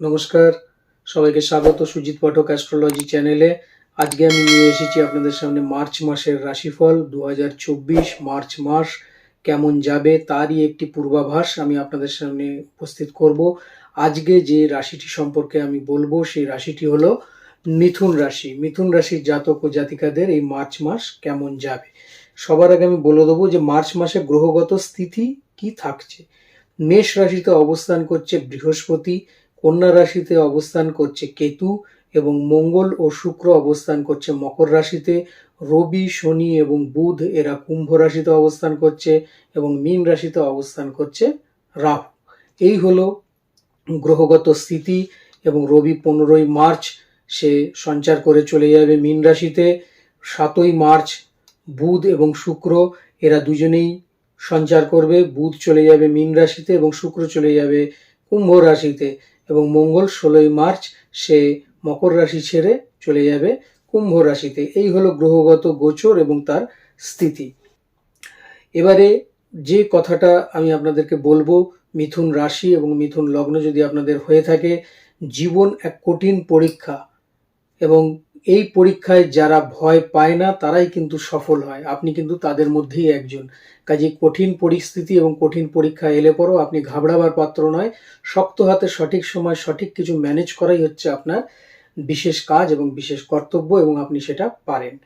নমস্কার, সবাইকে স্বাগত সুজিত পাঠক অ্যাস্ট্রোলজি চ্যানেলে। আজকে আমি নিয়ে এসেছি আপনাদের সামনে মার্চ মাসের রাশিফল দু হাজার চব্বিশ মার্চ মাস কেমন যাবে তারই একটি পূর্বাভাস আমি আপনাদের সামনে উপস্থিত করব। আজকে যে রাশিটি সম্পর্কে আমি বলব সেই রাশিটি হলো মিথুন রাশি। মিথুন রাশির জাতক ও জাতিকাদের এই মার্চ মাস কেমন যাবে? সবার আগে আমি বলে দেবো যে মার্চ মাসে গ্রহগত স্থিতি কি থাকছে? মেষ রাশিতে অবস্থান করছে বৃহস্পতি কন্যা রাশিতে অবস্থান করছে কেতু এবং মঙ্গল ও শুক্র অবস্থান করছে মকর রাশিতে। রবি, শনি এবং বুধ এরা কুম্ভ রাশিতে অবস্থান করছে এবং মীন রাশিতে অবস্থান করছে রাহু। এই হলো গ্রহগত স্থিতি এবং রবি পনেরোই মার্চ সে সঞ্চার করে চলে যাবে মীন রাশিতে। সাতই মার্চ বুধ এবং শুক্র এরা দুজনেই সঞ্চার করবে। বুধ চলে যাবে মীন রাশিতে এবং শুক্র চলে যাবে কুম্ভ রাশিতে। এবং মঙ্গল ষোলোই মার্চ সে মকর রাশি ছেড়ে চলে যাবে কুম্ভ রাশিতে। এই হলো গ্রহগত গোচর এবং তার স্থিতি। এবারে যে কথাটা আমি আপনাদেরকে বলব, মিথুন রাশি এবং মিথুন লগ্ন যদি আপনাদের হয়ে থাকে, জীবন এক কঠিন পরীক্ষা এবং এই পরীক্ষায় যারা ভয় পায় না, তারাই কিন্তু সফল হয়। আপনি কিন্তু তাদের মধ্যেই একজন। কাজে কঠিন পরিস্থিতি এবং কঠিন পরীক্ষা এলে পরও আপনি ঘাবড়াবার পাত্র নয়। শক্ত হাতে সঠিক সময় সঠিক কিছু ম্যানেজ করাই হচ্ছে আপনার বিশেষ কাজ এবং বিশেষ কর্তব্য এবং আপনি সেটা পারেন।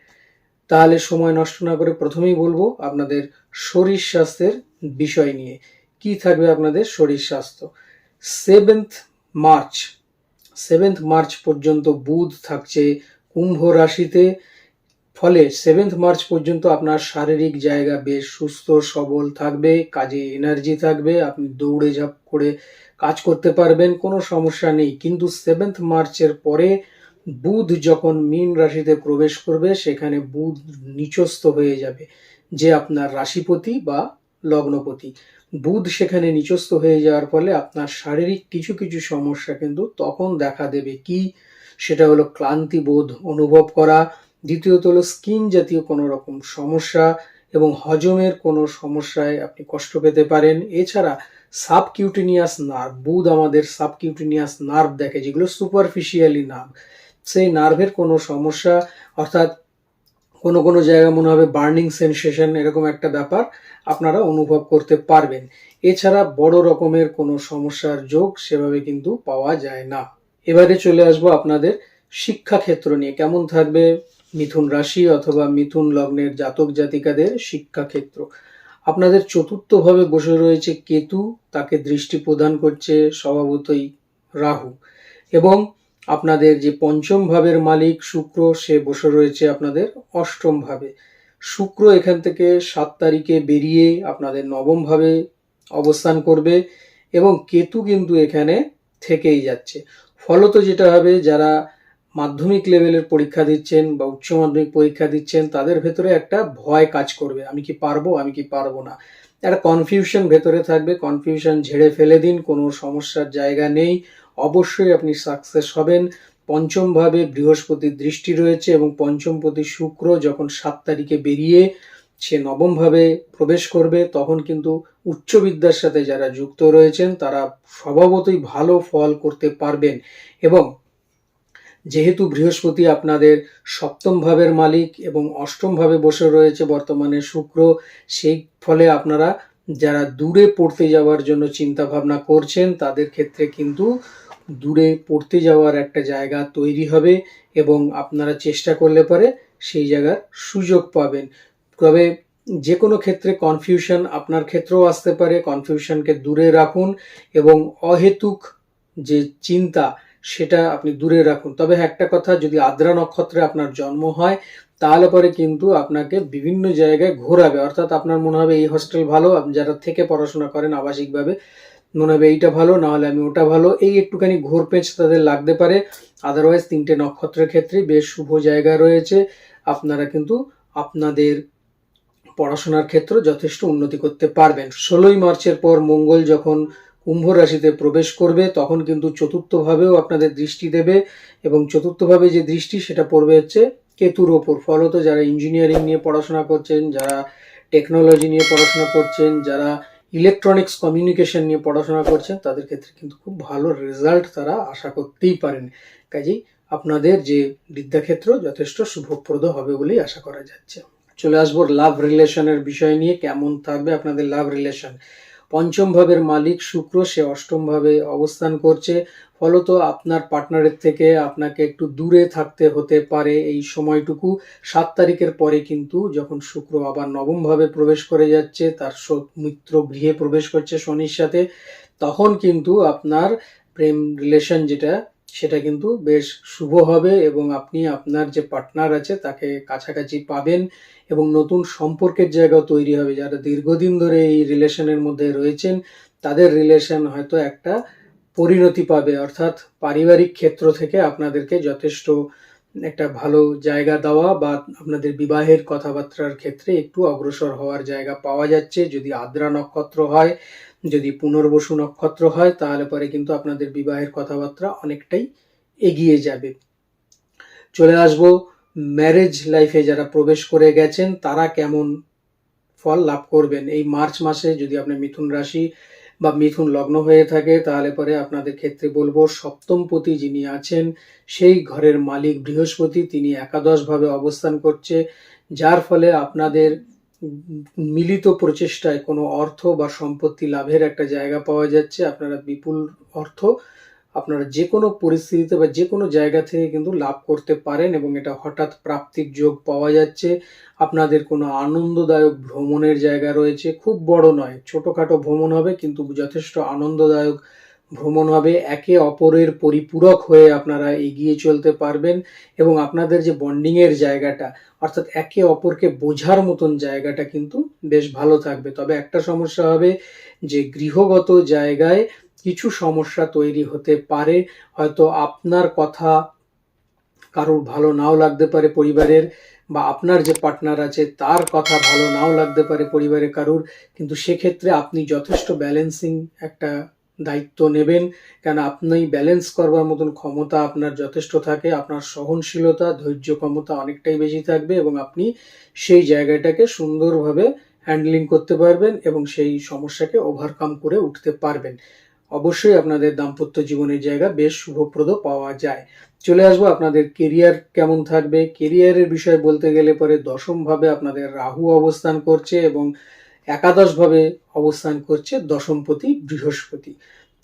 তাহলে সময় নষ্ট না করে প্রথমেই বলব আপনাদের শরীর স্বাস্থ্যের বিষয় নিয়ে। কি থাকবে আপনাদের শরীর স্বাস্থ্য? সেভেন্থ মার্চ সেভেন্থ মার্চ পর্যন্ত বুধ থাকছে। কুম্ভ রাশিতে, ফলে সেভেন্থ মার্চ পর্যন্ত আপনার শারীরিক জায়গা বেশ সুস্থ, সবল থাকবে, কাজে এনার্জি থাকবে, আপনি দৌড়ে ঝাঁপ করে কাজ করতে পারবেন, কোনো সমস্যা নেই। কিন্তু সেভেন্থ মার্চের পরে বুধ যখন মীন রাশিতে প্রবেশ করবে, সেখানে বুধ নিচস্থ হয়ে যাবে, যে আপনার রাশিপতি বা লগ্নপতি। বুধ সেখানে নিচস্থ হয়ে যাওয়ার ফলে আপনার শারীরিক কিছু কিছু সমস্যা কিন্তু তখন দেখা দেবে। কি? সেটা হলো ক্লান্তি বোধ অনুভব করা, দ্বিতীয়ত হলো স্কিন জাতীয় কোনো রকম সমস্যা এবং হজমের কোনো সমস্যায় আপনি কষ্ট পেতে পারেন। এছাড়া সাবকিউটিনিয়াস নার্ভ, বুধ আমাদের সাবকিউটিনিয়াস নার্ভ দেখে, যেগুলো সুপারফিশিয়ালি নার্ভ, সেই নার্ভের কোনো সমস্যা, অর্থাৎ কোনো কোনো জায়গায় মনে হবে বার্নিং সেন্সেশন এরকম একটা ব্যাপার আপনারা অনুভব করতে পারবেন। এছাড়া বড় রকমের কোনো সমস্যার যোগ সেভাবে কিন্তু পাওয়া যায় না। এবারে চলে আসব আপনাদের শিক্ষাক্ষেত্র নিয়ে। কেমন থাকবে মিথুন রাশি অথবা মিথুন লগ্নের জাতক জাতিকাদের শিক্ষাক্ষেত্র? আপনাদের চতুর্থভাবে বসে রয়েছে কেতু, তাকে দৃষ্টি প্রদান করছে স্বভাবতই রাহু। এবং আপনাদের যে পঞ্চম ভাবের মালিক শুক্র, সে বসে রয়েছে আপনাদের অষ্টম ভাবে শুক্র এখান থেকে সাত তারিখে বেরিয়ে আপনাদের নবম ভাবে অবস্থান করবে এবং কেতু কিন্তু এখানে থেকেই যাচ্ছে। ফলত যেটা হবে, যারা মাধ্যমিক লেভেলের পরীক্ষা দিচ্ছেন বা উচ্চ মাধ্যমিক পরীক্ষা দিচ্ছেন, তাদের ভেতরে একটা ভয় কাজ করবে। আমি কি পারব, আমি কি পারব না। একটা কনফিউশন ভেতরে থাকবে। কনফিউশন ঝেড়ে ফেলে দিন, কোনো সমস্যার জায়গা নেই। অবশ্যই আপনি সাকসেস হবেন। পঞ্চম ভাবে বৃহস্পতির দৃষ্টি রয়েছে এবং পঞ্চমপতি শুক্র যখন সাত তারিখে বেরিয়ে সে নবম ভাবে প্রবেশ করবে, তখন কিন্তু উচ্চ বিদ্যার সাথে যারা যুক্ত রয়েছেন, তারা স্বভাবতই ভালো ফল করতে পারবেন। এবং যেহেতু বৃহস্পতি আপনাদের সপ্তম ভাবের মালিক এবং অষ্টম ভাবে বসে রয়েছে বর্তমানে শুক্র, সেই ফলে আপনারা যারা দূরে পড়তে যাওয়ার জন্য চিন্তা ভাবনা করছেন, তাদের ক্ষেত্রে কিন্তু দূরে পড়তে যাওয়ার একটা জায়গা তৈরি হবে এবং আপনারা চেষ্টা করলে পরে সেই জায়গার সুযোগ পাবেন। তবে যে কোনো ক্ষেত্রে কনফিউশন আপনার ক্ষেত্রেও আসতে পারে কনফিউশনকে দূরে রাখুন এবং অহেতুক যে চিন্তা সেটা আপনি দূরে রাখুন। তবে একটা কথা, যদি আদ্রা নক্ষত্রে আপনার জন্ম হয়, তাহলে পরে কিন্তু আপনাকে বিভিন্ন জায়গায় ঘোরাবে। অর্থাৎ আপনার মনে হবে এই হস্টেল ভালো, আপনি যারা থেকে পড়াশোনা করেন আবাসিকভাবে, মনে হবে এইটা ভালো, না হলে আমি ওটা ভালো। এই একটুখানি ঘোর পেঁচ তাদের লাগতে পারে। আদারওয়াইজ তিনটে নক্ষত্রের ক্ষেত্রে বেশ শুভ জায়গা রয়েছে। আপনারা কিন্তু আপনাদের পড়াশোনার ক্ষেত্র যথেষ্ট উন্নতি করতে পারবেন। ষোলোই মার্চের পর মঙ্গল যখন কুম্ভ রাশিতে প্রবেশ করবে, তখন কিন্তু চতুর্থভাবেও আপনাদের দৃষ্টি দেবে এবং চতুর্থভাবে যে দৃষ্টি সেটা পড়বে হচ্ছে কেতুর ওপর। ফলত যারা ইঞ্জিনিয়ারিং নিয়ে পড়াশোনা করছেন, যারা টেকনোলজি নিয়ে পড়াশোনা করছেন, যারা ইলেকট্রনিক্স কমিউনিকেশন নিয়ে পড়াশোনা করছেন, তাদের ক্ষেত্রে কিন্তু খুব ভালো রেজাল্ট তারা আশা করতেই পারেন। কাজেই আপনাদের যে বিদ্যাক্ষেত্র যথেষ্ট শুভপ্রদ হবে বলেই আশা করা যাচ্ছে। চলে আসব লাভ রিলেশনের বিষয় নিয়ে, কেমন থাকবে আপনাদের লাভ রিলেশন পঞ্চম ভাবের মালিক শুক্র, সে অষ্টম ভাবে অবস্থান করছে। ফলত আপনার পার্টনারের থেকে আপনাকে একটু দূরে থাকতে হতে পারে এই সময়টুকু। সাত তারিখের পরে কিন্তু যখন শুক্র আবার নবম ভাবে প্রবেশ করে যাচ্ছে, তার মিত্র গৃহে প্রবেশ করছে শনির সাথে, তখন কিন্তু আপনার প্রেম রিলেশন যেটা সেটা কিন্তু বেশ শুভ হবে এবং আপনি, আপনার যে পার্টনার আছে তাকে কাছাকাছি পাবেন এবং নতুন সম্পর্কের জায়গাও তৈরি হবে। যারা দীর্ঘদিন ধরে এই রিলেশনের মধ্যে রয়েছেন, তাদের রিলেশন হয়তো একটা পরিণতি পাবে। অর্থাৎ পারিবারিক ক্ষেত্র থেকে আপনাদেরকে যথেষ্ট একটা ভালো জায়গা দেওয়া বা আপনাদের বিবাহের কথাবার্তার ক্ষেত্রে একটু অগ্রসর হওয়ার জায়গা পাওয়া যাচ্ছে। যদি আদ্রা নক্ষত্র হয় যদি পুনর্বসু নক্ষত্র হয়, তাহলে পরে কিন্তু আপনাদের বিবাহের কথাবার্তা অনেকটাই এগিয়ে যাবে। চলে আসব ম্যারেজ লাইফে যারা প্রবেশ করে গেছেন, তারা কেমন ফল লাভ করবেন? এই মার্চ মাসে যদি আপনি মিথুন রাশি বা মিথুন লগ্ন হয়ে থাকে, তাহলে পরে আপনাদের ক্ষেত্রে বলব, সপ্তমপতি যিনি আছেন, সেই ঘরের মালিক বৃহস্পতি, তিনি একাদশভাবে অবস্থান করছে, যার ফলে আপনাদের মিলিত প্রচেষ্টায় কোনো অর্থ বা সম্পত্তি লাভের একটা জায়গা পাওয়া যাচ্ছে, আপনারা বিপুল অর্থ আপনারা যে কোনো পরিস্থিতিতে বা যে কোনো জায়গা থেকে কিন্তু লাভ করতে পারেন এবং এটা হঠাৎ প্রাপ্তির যোগ পাওয়া যাচ্ছে। আপনাদের কোনো আনন্দদায়ক ভ্রমণের জায়গা রয়েছে, খুব বড় নয়, ছোটোখাটো ভ্রমণ হবে, কিন্তু যথেষ্ট আনন্দদায়ক ভ্রমণ হবে, একে অপরের পরিপূরক হয়ে আপনারা এগিয়ে চলতে পারবেন এবং আপনাদের যে বন্ডিংয়ের জায়গাটা, অর্থাৎ একে অপরকে বোঝার মতন জায়গাটা কিন্তু বেশ ভালো থাকবে। তবে একটা সমস্যা হবে যে গৃহগত জায়গায় কিছু সমস্যা তৈরি হতে পারে। হয়তো আপনার কথা কারোর ভালো নাও লাগতে পারে পরিবারের বা আপনার যে পার্টনার আছে তার কথা ভালো নাও লাগতে পারে পরিবারের কারোর। কিন্তু সেক্ষেত্রে আপনি যথেষ্ট ব্যালেন্সিং একটা দায়িত্ব নেবেন। কেন আপনি ব্যালেন্স করবার মতন ক্ষমতা আপনার যথেষ্ট থাকে, আপনার সহনশীলতা, ধৈর্য ক্ষমতা অনেকটাই বেশি থাকবে এবং আপনি সেই জায়গাটাকে সুন্দরভাবে হ্যান্ডলিং করতে পারবেন এবং সেই সমস্যাকে ওভারকাম করে উঠতে পারবেন। অবশ্যই আপনাদের দাম্পত্য জীবনের জায়গা বেশ শুভপ্রদ পাওয়া যায়। চলে আসব আপনাদের কেরিয়ার কেমন থাকবে। কেরিয়ারের বিষয়ে বলতে গেলে পরে দশম ভাবে আপনাদের রাহু অবস্থান করছে এবং একাদশ ভাবে অবস্থান করছে দশমপতি বৃহস্পতি।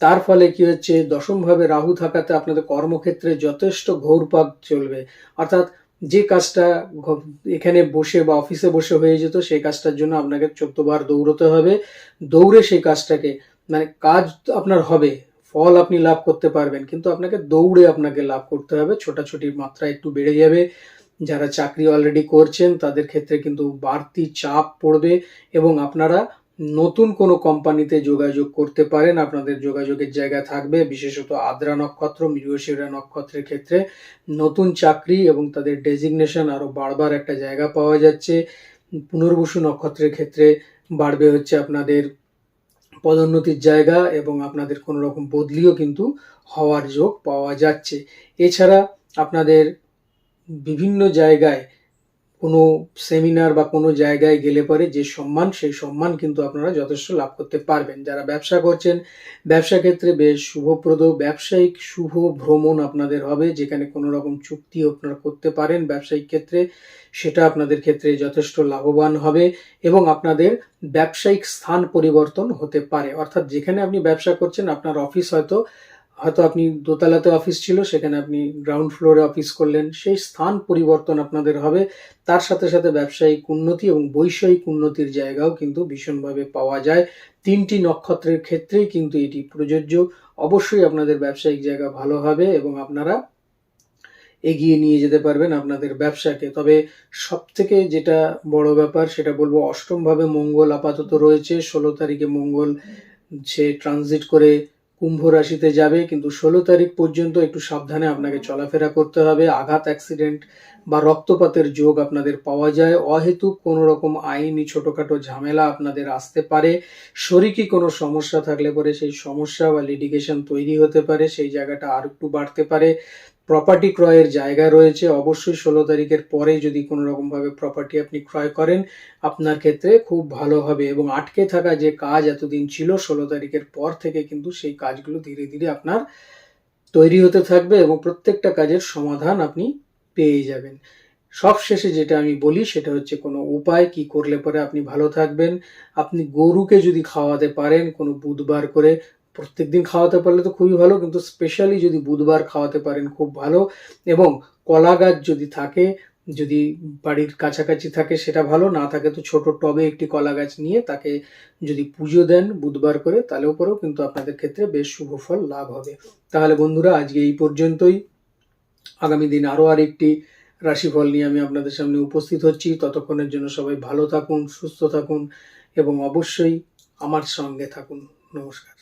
তার ফলে কি হচ্ছে? দশম ভাবে রাহু থাকাতে আপনাদের কর্মক্ষেত্রে যথেষ্ট ঘৌরপাক চলবে। অর্থাৎ যে কাজটা এখানে বসে বা অফিসে বসে হয়ে যেত, সেই কাজটার জন্য আপনাকে চোদ্দবার দৌড়তে হবে। দৌড়ে সেই কাজটাকে মানে কাজ আপনার হবে, ফল আপনি লাভ করতে পারবেন, কিন্তু আপনাকে দৌড়ে আপনাকে লাভ করতে হবে। ছোটাছুটির মাত্রা একটু বেড়ে যাবে। যারা চাকরি অলরেডি করছেন, তাদের ক্ষেত্রে কিন্তু বাড়তি চাপ পড়বে এবং আপনারা নতুন কোনো কোম্পানিতে যোগাযোগ করতে পারেন। আপনাদের যোগাযোগের জায়গা থাকবে, বিশেষত আদ্রা নক্ষত্র, মৃগশিরা নক্ষত্রের ক্ষেত্রে। নতুন চাকরি এবং তাদের ডেজিগনেশন আরও বাড়বার একটা জায়গা পাওয়া যাচ্ছে। পুনর্বসু নক্ষত্রের ক্ষেত্রে বাড়বে হচ্ছে আপনাদের পদোন্নতির জায়গা এবং আপনাদের কোনো রকম বদলিও কিন্তু হওয়ার যোগ পাওয়া যাচ্ছে। এছাড়া আপনাদের বিভিন্ন জায়গায় কোনো সেমিনার বা কোনো জায়গায় গেলে পরে যে সম্মান, সেই সম্মান কিন্তু আপনারা যথেষ্ট লাভ করতে পারবেন। যারা ব্যবসা করছেন, ব্যবসা ক্ষেত্রে বেশ শুভপ্রদ, ব্যবসায়িক শুভ ভ্রমণ আপনাদের হবে, যেখানে কোনো রকম চুক্তি আপনারা করতে পারেন ব্যবসায়িক ক্ষেত্রে, সেটা আপনাদের ক্ষেত্রে যথেষ্ট লাভবান হবে এবং আপনাদের ব্যবসায়িক স্থান পরিবর্তন হতে পারে। অর্থাৎ যেখানে আপনি ব্যবসা করছেন, আপনার অফিস হয়তো হয়তো আপনি দোতলাতে অফিস ছিল, সেখানে আপনি গ্রাউন্ড ফ্লোরে অফিস করলেন। সেই স্থান পরিবর্তন আপনাদের হবে। তার সাথে সাথে ব্যবসায়িক উন্নতি এবং বৈষয়িক উন্নতির জায়গাও কিন্তু ভীষণভাবে পাওয়া যায়। তিনটি নক্ষত্রের ক্ষেত্রেই কিন্তু এটি প্রযোজ্য। অবশ্যই আপনাদের ব্যবসায়িক জায়গা ভালো হবে এবং আপনারা এগিয়ে নিয়ে যেতে পারবেন আপনাদের ব্যবসাকে। তবে সব থেকে যেটা বড় ব্যাপার, সেটা বলব অষ্টমভাবে মঙ্গল আপাতত রয়েছে। ষোলো তারিখে মঙ্গল সে ট্রানজিট করে কুম্ভ রাশিতে যাবে, কিন্তু ষোলো তারিখ পর্যন্ত একটু সাবধানে আপনাকে চলাফেরা করতে হবে। আঘাত অ্যাক্সিডেন্ট বা রক্তপাতের যোগ আপনাদের পাওয়া যায়। অহেতুক কোনো রকম আইনি ছোটোখাটো ঝামেলা আপনাদের আসতে পারে। শরিকি কোনো সমস্যা থাকলে পরে সেই সমস্যা বা লিডিগেশন তৈরি হতে পারে। সেই জায়গাটা আর একটু বাড়তে পারে। প্রপার্টি ক্রয়ের জায়গা রয়েছে, অবশ্যই ষোলো তারিখের পরে যদি কোনো রকমভাবে প্রপার্টি আপনি ক্রয় করেন, আপনার ক্ষেত্রে খুব ভালো হবে এবং আটকে থাকা যে কাজ এতদিন ছিল, ষোলো তারিখের পর থেকে কিন্তু সেই কাজগুলো ধীরে ধীরে আপনার তৈরি হতে থাকবে এবং প্রত্যেকটা কাজের সমাধান আপনি পেয়ে যাবেন। সব শেষে যেটা আমি বলি, সেটা হচ্ছে কোনো উপায়, কি করলে পরে আপনি ভালো থাকবেন। আপনি গরুকে যদি খাওয়াতে পারেন কোনো বুধবার করে প্রত্যেকদিন খাওয়াতে পারলে তো খুবই ভালো, কিন্তু স্পেশালি যদি বুধবার খাওয়াতে পারেন খুব ভালো। এবং কলা গাছ যদি থাকে, যদি বাড়ির কাছাকাছি থাকে সেটা ভালো, না থাকে তো ছোট টবে একটি কলা গাছ নিয়ে তাকে যদি পুজো দেন বুধবার করে তাহলেও পরেও কিন্তু আপনাদের ক্ষেত্রে বেশ শুভ ফল লাভ হবে। তাহলে বন্ধুরা, আজকে এই পর্যন্তই। আগামী দিন আরও আরেকটি রাশিফল নিয়ে আমি আপনাদের সামনে উপস্থিত হচ্ছি। ততক্ষণের জন্য সবাই ভালো থাকুন, সুস্থ থাকুন, এবং অবশ্যই আমার সঙ্গে থাকুন। নমস্কার।